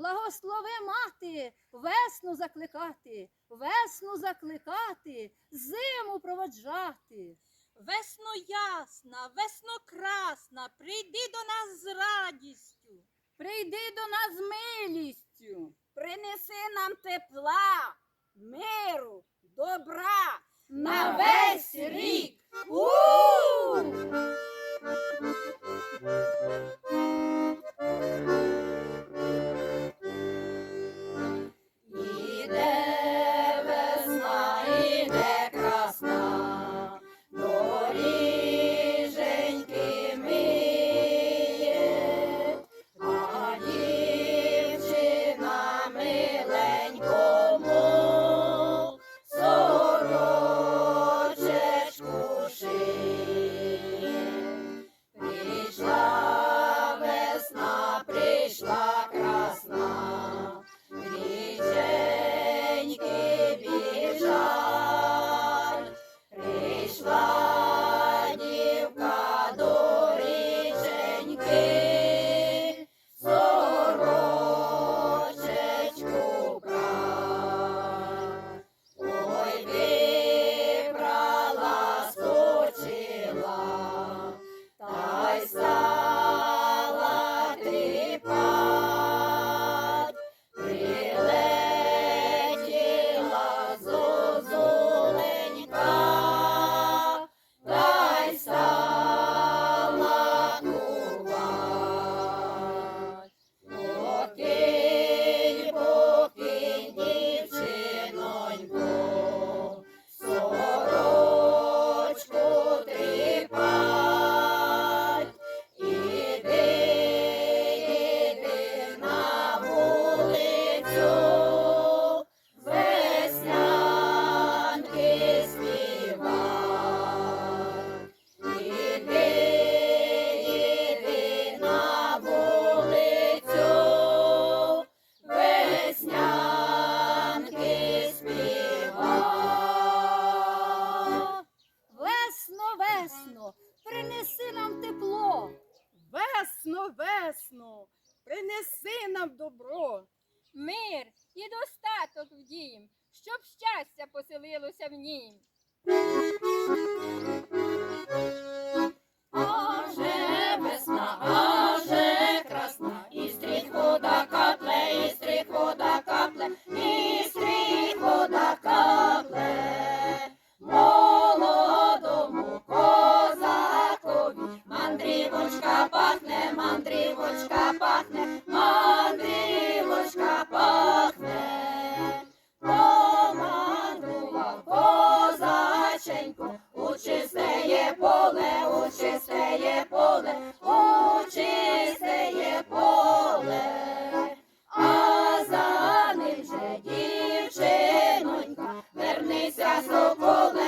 Благослови мати, весну закликати, весну закликати, зиму проводжати. Весно ясна, весно красна, прийди до нас з радістю. Прийди до нас з милістю, Принеси нам тепла, миру, добра на весь рік. У! Mele. 一包。Нам добро. Мир і достаток в дім, щоб щастя поселилося в нім. fogo.